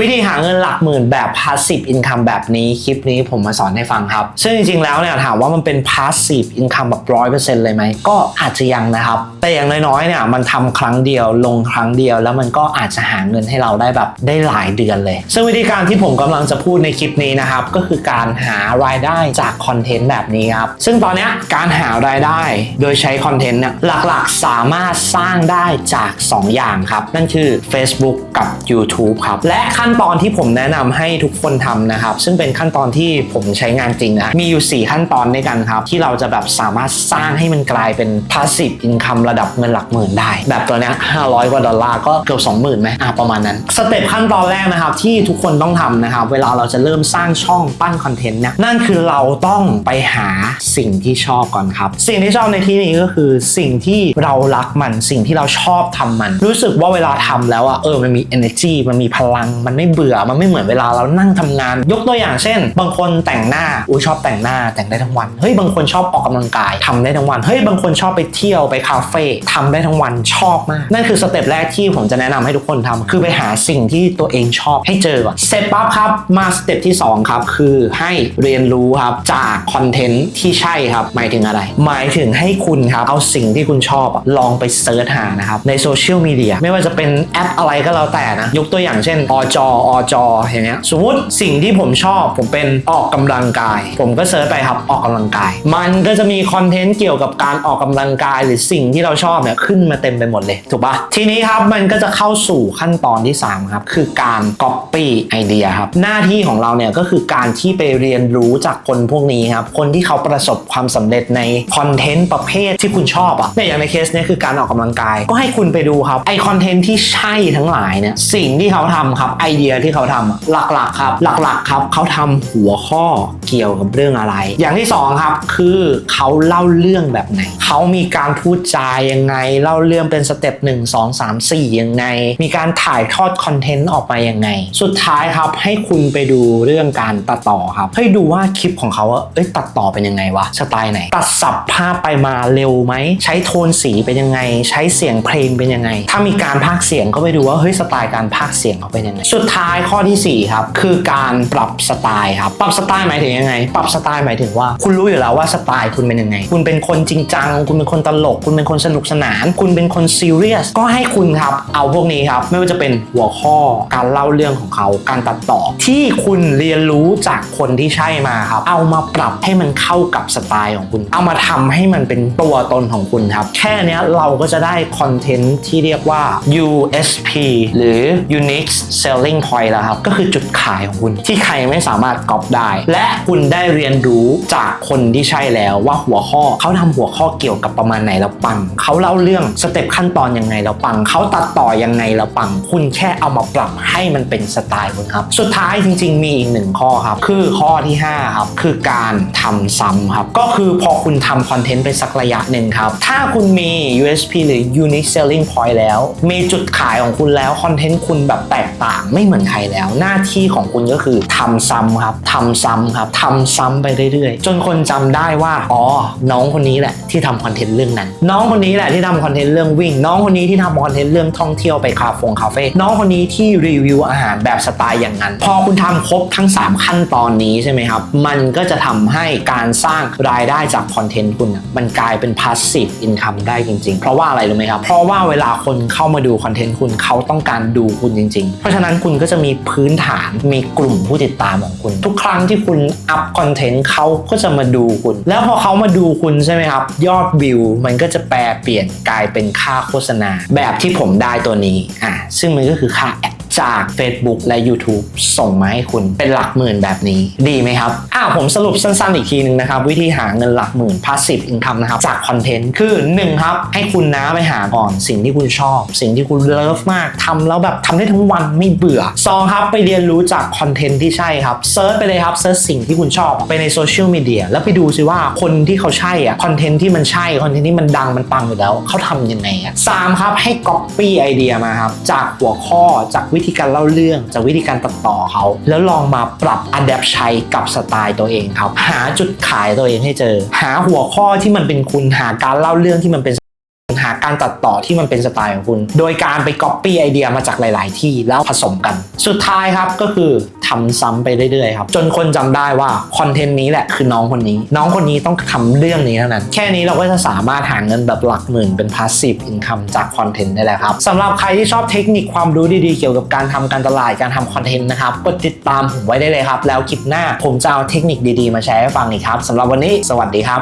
วิธีหาเงินหลักหมื่นแบบ passive income แบบนี้คลิปนี้ผมมาสอนให้ฟังครับ ซึ่งจริงๆแล้วเนี่ยถามว่ามันเป็น passive income แบบร้อยเปอร์เซ็นต์เลยไหม ก็อาจจะยังนะครับ แต่อย่างน้อยๆเนี่ยมันทำครั้งเดียวลงครั้งเดียว แล้วมันก็อาจจะหาเงินให้เราได้แบบได้หลายเดือนเลย ซึ่งวิธีการที่ผมกำลังจะพูดในคลิปนี้นะครับ ก็คือการหารายได้จากคอนเทนต์แบบนี้ครับซึ่งตอนนี้การหารายได้โดยใช้คอนเทนต์เนี่ยหลักๆสามารถสร้างได้จาก 2 อย่างครับนั่นคือ Facebook กับ YouTube ครับและขั้นตอนที่ผมแนะนำให้ทุกคนทำนะครับ ซึ่งเป็นขั้นตอนที่ผมใช้งานจริงนะ มีอยู่ 4 ขั้นตอนด้วยกันครับ ที่เราจะแบบสามารถสร้างให้มันกลายเป็น passive income ระดับเงินหลักหมื่นได้ แบบตัวเนี้ย500 กว่าดอลลาร์ก็เกือบ20,000ไหมอะประมาณนั้น สเต็ปขั้นตอนแรกนะครับ ที่ทุกคนต้องทำนะครับ เวลาเราจะเริ่มสร้างช่องปั้นคอนเทนต์เนี่ยนั่นคือเราต้องไปหาสิ่งที่ชอบก่อนครับ สิ่งที่ชอบในที่นี้ก็คือสิ่งที่เรารักมันสิ่งที่เราชอบทำมัน รู้สึกว่าเวลาทำแล้วอะเออมันมี energy มันมีพลังมันไม่เบื่อมันไม่เหมือนเวลาเรานั่งทำงาน ยกตัวอย่างเช่น บางคนแต่งหน้าอุ้ยชอบแต่งหน้าแต่งได้ทั้งวันเฮ้ยบางคนชอบออกกำลังกายทำได้ทั้งวันเฮ้ยบางคนชอบไปเที่ยวไปคาเฟ่ทำได้ทั้งวันชอบมาก นั่นคือสเต็ปแรกที่ผมจะแนะนำให้ทุกคนทำคือไปหาสิ่งที่ตัวเองชอบให้เจอก่อนเสร็จปั๊บครับมาสเต็ปที่สองครับ คือให้เรียนรู้ครับจากคอนเทนต์ที่ใช่ครับหมายถึงอะไร หมายถึงให้คุณครับเอาสิ่งที่คุณชอบอะลองไปเซิร์ชหานะครับในโซเชียลมีเดียไม่ว่าจะเป็นแอปอะไรก็แล้วแต่นะยกตัวอย่างเช่นอจอจอย่างเงี้ยสมมติสิ่งที่ผมชอบผมเป็นออกกำลังกาย ผมก็เซิร์ชไปครับออกกำลังกาย มันก็จะมีคอนเทนต์เกี่ยวกับการออกกำลังกายหรือสิ่งที่เราชอบเนี่ยขึ้นมาเต็มไปหมดเลยถูกปะทีนี้ครับมันก็จะเข้าสู่ขั้นตอนที่สามครับ คือการ copy ไอเดียครับ หน้าที่ของเราเนี่ยก็คือการที่ไปเรียนรู้จากคนพวกนี้ครับคนที่เขาประสบความสำเร็จในคอนเทนต์ประเภทที่คุณชอบอะเนี่ยอย่างในเคสเนี้คือการออกกำลังกาย ก็ให้คุณไปดูครับไอคอนเทนต์ที่ใช่ทั้งหลายเนี่ยสิ่งที่เขาทำครับไอเดียที่เขาทำอะหลักๆครับ หลักๆครับเขาทำหัวข้อเกี่ยวกับเรื่องอะไร อย่างที่สองครับคือเขาเล่าเรื่องแบบไหนเขามีการพูดจายังไง เล่าเรื่องเป็นสเต็ปหนึ่งสองสามสี่ยังไง มีการถ่ายทอดคอนเทนต์ออกมายังไง สุดท้ายครับให้คุณไปดูเรื่องการตัดต่อครับ ให้ดูว่าคลิปของเขาอะเอ้ยตัดต่อเป็นยังไงวะสไตล์ไหน ตัดสับภาพไปมาเร็วไหม ใช้โทนสีเป็นยังไง ใช้เสียงเพลงเป็นยังไง ถ้ามีการพากย์เสียงก็ไปดูว่าเฮ้ยสไตล์การพากย์เสียงเขาเป็นยังไงสุดท้ายข้อที่สี่ครับ คือการปรับสไตล์ครับ ปรับสไตล์หมายถึงยังไง ปรับสไตล์หมายถึงว่า คุณรู้อยู่แล้วว่าสไตล์คุณเป็นยังไง คุณเป็นคนจริงจัง คุณเป็นคนตลก คุณเป็นคนสนุกสนาน คุณเป็นคนซีเรียส ก็ให้คุณครับ เอาพวกนี้ครับ ไม่ว่าจะเป็นหัวข้อ การเล่าเรื่องของเขา การตัดต่อ ที่คุณเรียนรู้จากคนที่ใช่มาครับ เอามาปรับให้มันเข้ากับสไตล์ของคุณ เอามาทำให้มันเป็นตัวตนของคุณครับ แค่นี้เราก็จะได้คอนเทนต์ที่เรียกว่า USP หรือ Unique Selling Point แล้วครับ ก็คือจุดขายของคุณที่ใครไม่สามารถก๊อปได้ และคุณได้เรียนรู้จากคนที่ใช่แล้วว่าหัวข้อเขาทำหัวข้อเกี่ยวกับประมาณไหนแล้วปัง เขาเล่าเรื่องสเต็ปขั้นตอนยังไงแล้วปัง เขาตัดต่อยังไงแล้วปัง คุณแค่เอามาปรับให้มันเป็นสไตล์คุณครับ สุดท้ายจริง ๆ มีอีกหนึ่งข้อครับ คือข้อที่ห้าครับคือการทำซ้ำครับ ก็คือพอคุณทำคอนเทนต์ไปสักระยะหนึ่งครับ ถ้าคุณมี USP หรือ Unique Selling Point แล้ว มีจุดขายของคุณแล้วคอนเทนต์คุณแบบแตกต่างไม่เหมือนใครแล้ว หน้าที่ของคุณก็คือทำซ้ำครับทำซ้ำครับทำซ้ำไปเรื่อยๆ จนคนจำได้ว่า อ๋อ น้องคนนี้แหละที่ทำคอนเทนต์เรื่องนั้น น้องคนนี้แหละที่ทำคอนเทนต์เรื่องวิ่ง น้องคนนี้ที่ทำคอนเทนต์เรื่องท่องเที่ยวไปคาเฟ่คาเฟ่น้องคนนี้ที่รีวิวอาหารแบบสไตล์อย่างนั้น พอคุณทำครบทั้ง 3 ขั้นตอนนี้ใช่ไหมครับ มันก็จะทำให้การสร้างรายได้จากคอนเทนต์คุณ มันกลายเป็น passive income ได้จริง ๆ เพราะว่าอะไรรู้ไหมครับ เพราะว่าเวลาคนเข้ามาดูคอนเทนต์คุณเขาต้องการดูคุณจริง ๆ เพราะฉะนั้นคุณก็จะมีพื้นฐานมีกลุ่มผู้ติดตามของคุณ ทุกครั้งที่คุณอัพคอนเทนต์เขาก็จะมาดูคุณ แล้วพอเขามาดูคุณใช่ไหมครับ ยอดวิวมันก็จะแปลเปลี่ยนกลายเป็นค่าโฆษณา แบบที่ผมได้ตัวนี้อะซึ่งมันก็คือค่าแอด จาก Facebook และ YouTube ส่งมาให้คุณเป็นหลักหมื่นแบบนี้ดีไหมครับอ่าผมสรุปสั้นๆอีกทีหนึ่งนะครับ วิธีหาเงินหลักหมื่น passive income นะครับ จากคอนเทนต์คือ 1 ครับ ให้คุณนะไปหาก่อนสิ่งที่คุณชอบ สิ่งที่คุณเลิฟมากทำแล้วแบบทำได้ทั้งวันไม่เบื่อ 2 ครับ ไปเรียนรู้จากคอนเทนต์ที่ใช่ครับเซิร์ชไปเลยครับเซิร์ชสิ่งที่คุณชอบไปในโซเชียลมีเดียแล้วไปดูซิว่าคนที่เขาใช่อะคอนเทนต์ที่มันใช่คอนเทนต์ที่มันดังมันปังอยู่แล้วเขาทำยังไงอะสามครับให้ copy ไอเดียมาครับจากหัวข้อจากวิธีการเล่าเรื่องจากวิธีการตัดต่อเขา แล้วลองมาปรับอัดแบบใช้กับสไตล์ตัวเองครับ หาจุดขายตัวเองให้เจอ หาหัวข้อที่มันเป็นคุณหาการเล่าเรื่องที่มันเป็น หาการตัดต่อที่มันเป็นสไตล์ของคุณ โดยการไป Copy ไอเดียมาจากหลาย ๆ ที่แล้วผสมกัน สุดท้ายครับก็คือทำซ้ำไปเรื่อย ๆ ครับ จนคนจำได้ว่าคอนเทนต์นี้แหละคือน้องคนนี้ น้องคนนี้ต้องทำเรื่องนี้เท่านั้น แค่นี้เราก็จะสามารถหาเงินแบบหลักหมื่นเป็น passive income จากคอนเทนต์ได้แล้วครับสำหรับใครที่ชอบเทคนิคความรู้ดี ๆ เกี่ยวกับการทำการตลาดการทำคอนเทนต์นะครับกดติดตามผมไว้ได้เลยครับ แล้วคลิปหน้าผมจะเอาเทคนิคดี ๆ มาแชร์ให้ฟังอีกครับสำหรับวันนี้สวัสดีครับ